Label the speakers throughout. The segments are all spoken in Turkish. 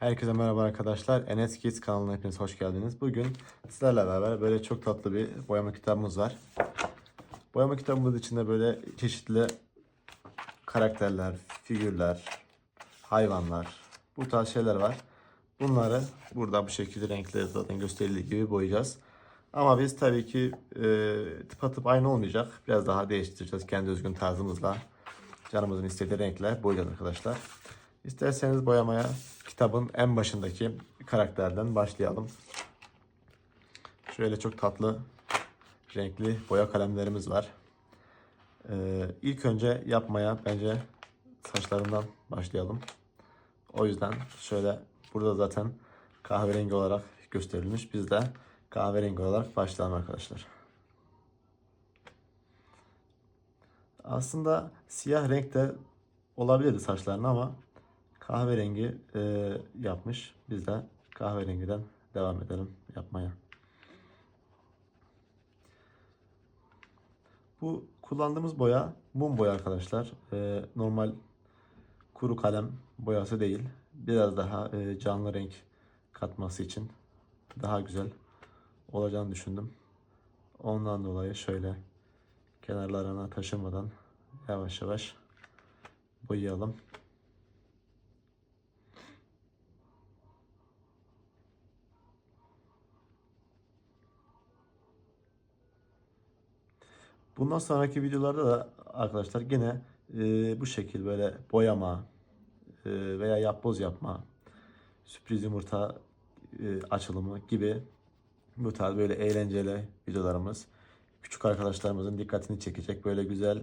Speaker 1: Herkese merhaba arkadaşlar. Enes Kids kanalına hepiniz hoş geldiniz. Bugün sizlerle beraber böyle çok tatlı bir boyama kitabımız var. Boyama kitabımız içinde böyle çeşitli karakterler, figürler, hayvanlar, bu tarz şeyler var. Bunları burada bu şekilde renkleri zaten gösterildiği gibi boyayacağız. Ama biz tabii ki e, tıpatıp aynı olmayacak. Biraz daha değiştireceğiz kendi özgün tarzımızla. Canımızın istediği renkler boyayacağız arkadaşlar. İsterseniz boyamaya kitabın en başındaki karakterden başlayalım. Şöyle çok tatlı renkli boya kalemlerimiz var. Ee, ilk önce yapmaya bence saçlarından başlayalım. O yüzden şöyle burada zaten kahverengi olarak gösterilmiş. Biz de kahverengi olarak başlayalım arkadaşlar. Aslında siyah renkte olabilirdi saçlarına ama kahverengi e, yapmış. Biz de kahverengiden devam edelim yapmaya. Bu kullandığımız boya mum boya arkadaşlar. E, normal kuru kalem boyası değil. Biraz daha e, canlı renk katması için daha güzel olacağını düşündüm. Ondan dolayı şöyle kenarlarına taşımadan yavaş yavaş boyayalım. Bundan sonraki videolarda da arkadaşlar gene e, bu şekil böyle boyama e, veya yapboz yapma, sürpriz yumurta e, açılımı gibi bu tarz böyle eğlenceli videolarımız küçük arkadaşlarımızın dikkatini çekecek böyle güzel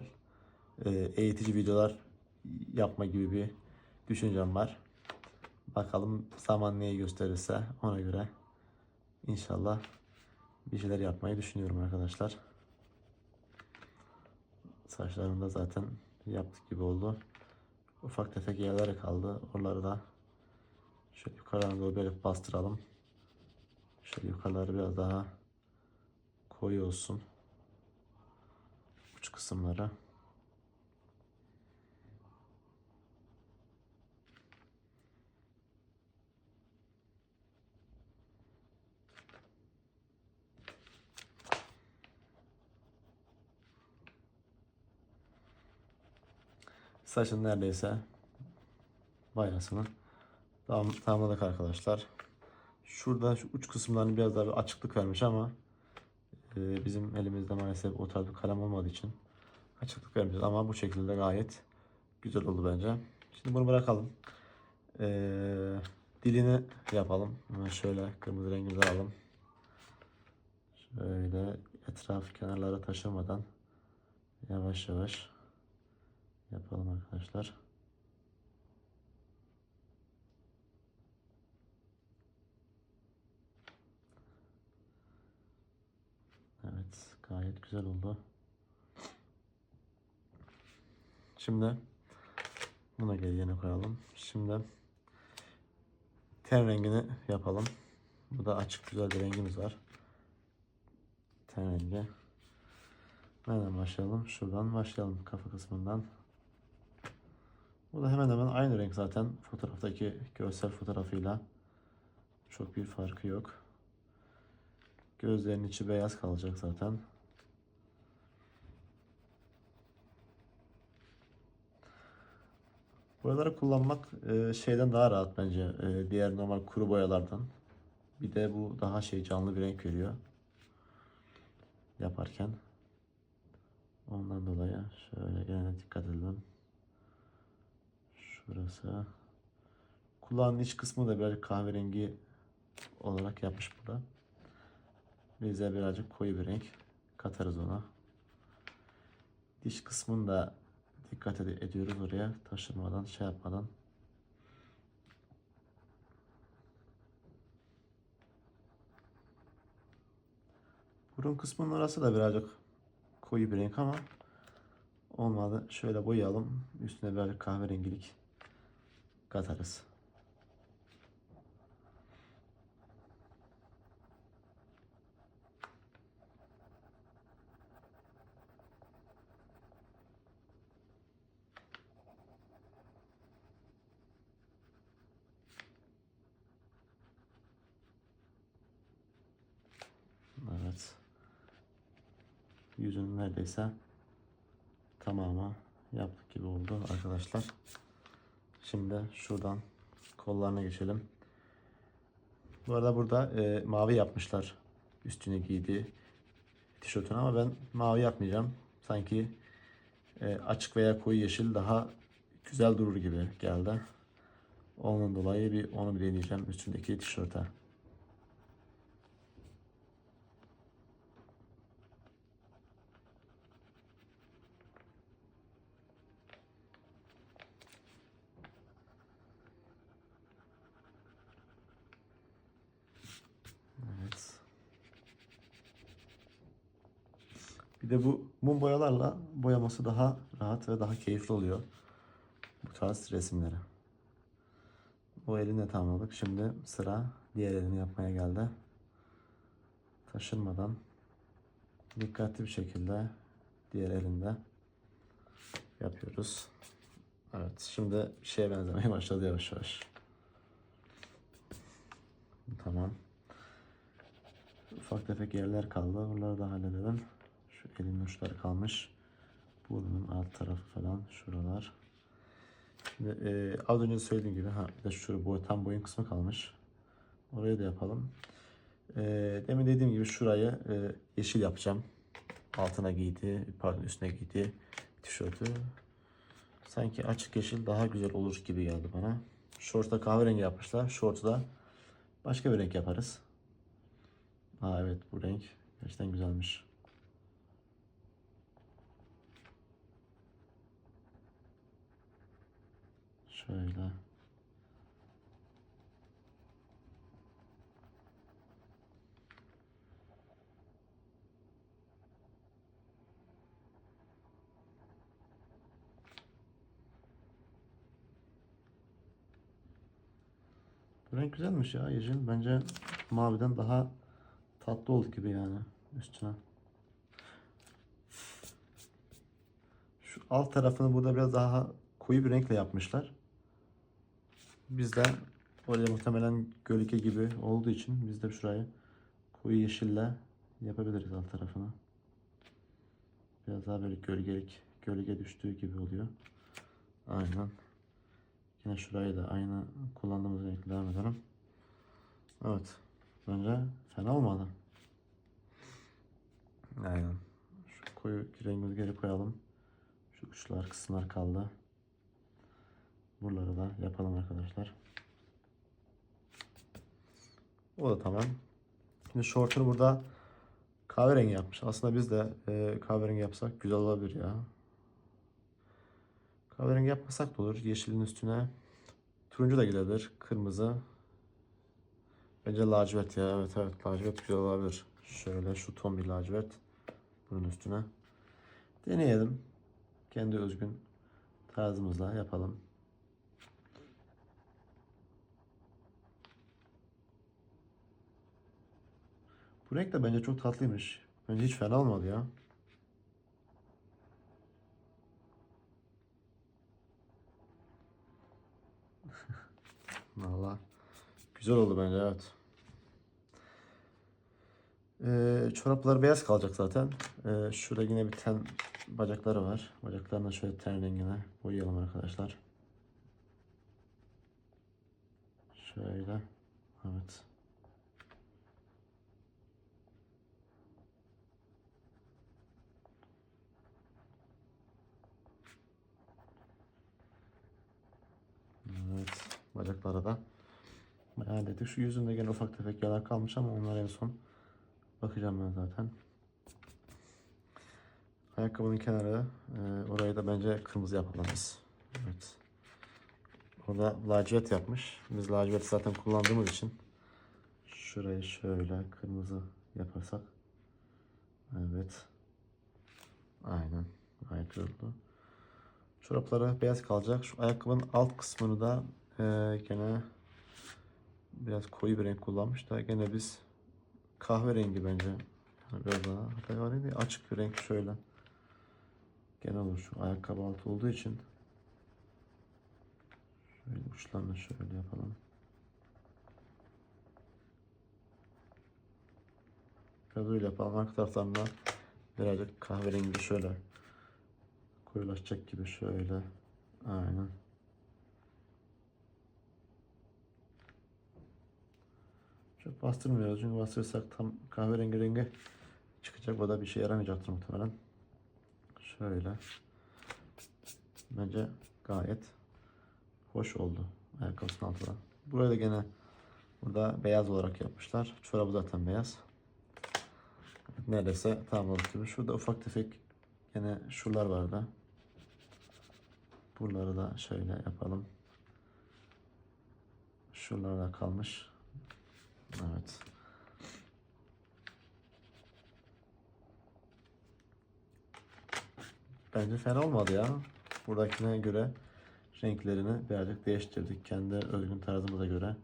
Speaker 1: e, eğitici videolar yapma gibi bir düşüncem var. Bakalım zaman neyi gösterirse ona göre inşallah bir şeyler yapmayı düşünüyorum arkadaşlar. Saçlarında zaten yaptık gibi oldu. Ufak tefek yerler kaldı. Oraları da şöyle yukarıdan doğru böyle bastıralım. Şöyle yukarıları biraz daha koyu olsun. Uç kısımları. Saçın neredeyse bayrasını tam, tamamladık arkadaşlar. Şurada şu uç kısımlarını biraz daha bir açıklık vermiş ama e, bizim elimizde maalesef o tarz bir kalem olmadığı için açıklık vermeyeceğiz ama bu şekilde gayet güzel oldu bence. Şimdi bunu bırakalım. E, dilini yapalım. Hemen şöyle kırmızı rengimizi alalım. Şöyle etraf kenarlara taşımadan yavaş yavaş yapalım arkadaşlar. Evet, gayet güzel oldu. Şimdi bunu geri yerine koyalım. Şimdi ten rengini yapalım. Bu da açık güzel bir rengimiz var. Ten rengi. Nereden başlayalım? Şuradan başlayalım kafa kısmından. Bu da hemen hemen aynı renk zaten fotoğraftaki görsel fotoğrafıyla. Çok bir farkı yok. Gözlerinin içi beyaz kalacak zaten. Boyaları kullanmak e, şeyden daha rahat bence. E, diğer normal kuru boyalardan. Bir de bu daha şey canlı bir renk veriyor. Yaparken. Ondan dolayı şöyle gene dikkat edelim. Şurası. Kulağın iç kısmı da böyle kahverengi olarak yapmış burada. Bize birazcık koyu bir renk katarız ona. Diş kısmını da dikkat ed- ediyoruz oraya taşırmadan şey yapmadan. Burun kısmının orası da birazcık koyu bir renk ama olmadı. Şöyle boyayalım. Üstüne birazcık kahverengilik katarız. Evet. Yüzün neredeyse tamamı yaptık gibi oldu arkadaşlar. Şimdi şuradan kollarına geçelim. Bu arada burada e, mavi yapmışlar üstüne giydiği tişörtünü ama ben mavi yapmayacağım. Sanki e, açık veya koyu yeşil daha güzel durur gibi geldi. Onun dolayı bir onu bir deneyeceğim üstündeki tişörte. Evet. Bir de bu mum boyalarla boyaması daha rahat ve daha keyifli oluyor. Bu tarz resimleri. Bu elini tamamladık. Şimdi sıra diğer elini yapmaya geldi. Taşınmadan dikkatli bir şekilde diğer elinde yapıyoruz. Evet şimdi şeye benzemeye başladı yavaş yavaş. Tamam. Ufak tefek yerler kaldı. Onları da halledelim. Elin uçları kalmış. Burnunun alt tarafı falan. Şuralar. Şimdi e, az önce söylediğim gibi ha, bir de şu boy, tam boyun kısmı kalmış. Orayı da yapalım. E, demin dediğim gibi şurayı e, yeşil yapacağım. Altına giydiği, pardon üstüne giydiği tişörtü. Sanki açık yeşil daha güzel olur gibi geldi bana. Şortta kahverengi yapmışlar. Şortu da başka bir renk yaparız. Aa evet bu renk gerçekten güzelmiş. Şöyle. Renk güzelmiş ya yeşil. Bence maviden daha tatlı oldu gibi yani üstüne. Şu alt tarafını burada biraz daha koyu bir renkle yapmışlar. Biz de oraya muhtemelen gölge gibi olduğu için biz de şurayı koyu yeşille yapabiliriz alt tarafını. Biraz daha böyle gölgelik, gölge düştüğü gibi oluyor. Aynen. Yine şurayı da aynı kullandığımız renkle devam edelim. Evet. Bence fena olmadı. Aynen. Şu koyu rengimizi geri koyalım. Şu uçlar kısımlar kaldı. Buraları da yapalım arkadaşlar. O da tamam. Şimdi şortunu burada kahverengi yapmış. Aslında biz de e, kahverengi yapsak güzel olabilir ya. Kahverengi yapmasak da olur. Yeşilin üstüne turuncu da gidebilir. Kırmızı. Bence lacivert ya. Evet evet lacivert güzel olabilir. Şöyle şu ton bir lacivert. Bunun üstüne. Deneyelim. Kendi özgün tarzımızla yapalım. Bu renk de bence çok tatlıymış. Bence hiç fena olmadı ya. Valla güzel oldu bence evet. Ee, çoraplar beyaz kalacak zaten. Ee, şurada yine bir ten bacakları var. Bacaklarını şöyle ten rengine boyayalım arkadaşlar. Şöyle. Evet. Evet. Bacaklara da bayağı dedik. Şu yüzünde gene ufak tefek yalar kalmış ama onlar en son bakacağım ben zaten. Ayakkabının kenarı e, orayı da bence kırmızı yapalım biz. Evet. Orada lacivert yapmış. Biz lacivert zaten kullandığımız için şurayı şöyle kırmızı yaparsak evet aynen oldu. Çorapları beyaz kalacak. Şu ayakkabının alt kısmını da e, gene biraz koyu bir renk kullanmış da gene biz kahverengi bence. Yani biraz daha hatta kahverengi açık bir renk şöyle. Gene olur şu ayakkabı altı olduğu için. Şöyle uçlarını şöyle yapalım. Biraz öyle yapalım. Arka taraflarına Birazcık kahverengi şöyle koyulaşacak gibi şöyle. Aynen. Çok bastırmıyoruz çünkü bastırırsak tam kahverengi rengi çıkacak. O da bir şey yaramayacaktır muhtemelen. Şöyle. Bence gayet hoş oldu ayakkabısının altına. Buraya da gene burada beyaz olarak yapmışlar. Çorabı zaten beyaz. Neredeyse tamamladık gibi. Şurada ufak tefek gene şuralar vardı. Buraları da şöyle yapalım. Şuralar da kalmış. Evet. Bence fena olmadı ya. Buradakine göre renklerini birazcık değiştirdik. Kendi özgün tarzımıza göre,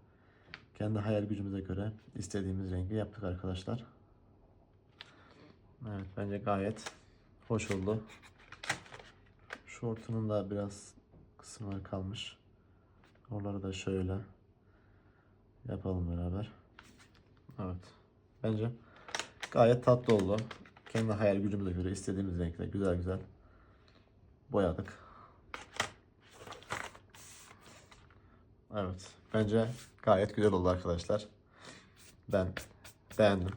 Speaker 1: kendi hayal gücümüze göre istediğimiz rengi yaptık arkadaşlar. Evet bence gayet hoş oldu. Şortunun da biraz kısımları kalmış. Oraları da şöyle yapalım beraber. Evet. Bence gayet tatlı oldu. Kendi hayal gücümüze göre istediğimiz renkle güzel güzel boyadık. Evet. Bence gayet güzel oldu arkadaşlar. Ben beğendim.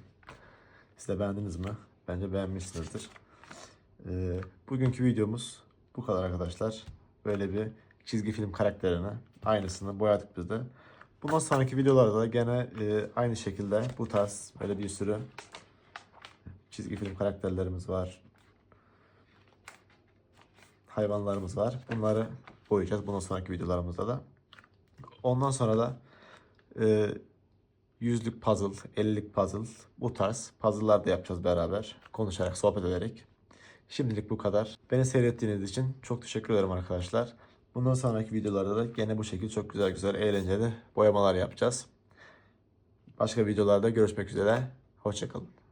Speaker 1: Siz de beğendiniz mi? Bence beğenmişsinizdir. Ee, bugünkü videomuz bu kadar arkadaşlar. Böyle bir çizgi film karakterini aynısını boyadık biz de. Bundan sonraki videolarda da gene e, aynı şekilde bu tarz böyle bir sürü çizgi film karakterlerimiz var. Hayvanlarımız var. Bunları boyayacağız bundan sonraki videolarımızda da. Ondan sonra da e, yüzlük puzzle, ellilik puzzle bu tarz puzzle'lar da yapacağız beraber. Konuşarak, sohbet ederek. Şimdilik bu kadar. Beni seyrettiğiniz için çok teşekkür ederim arkadaşlar. Bundan sonraki videolarda da gene bu şekilde çok güzel güzel eğlenceli boyamalar yapacağız. Başka videolarda görüşmek üzere. Hoşçakalın.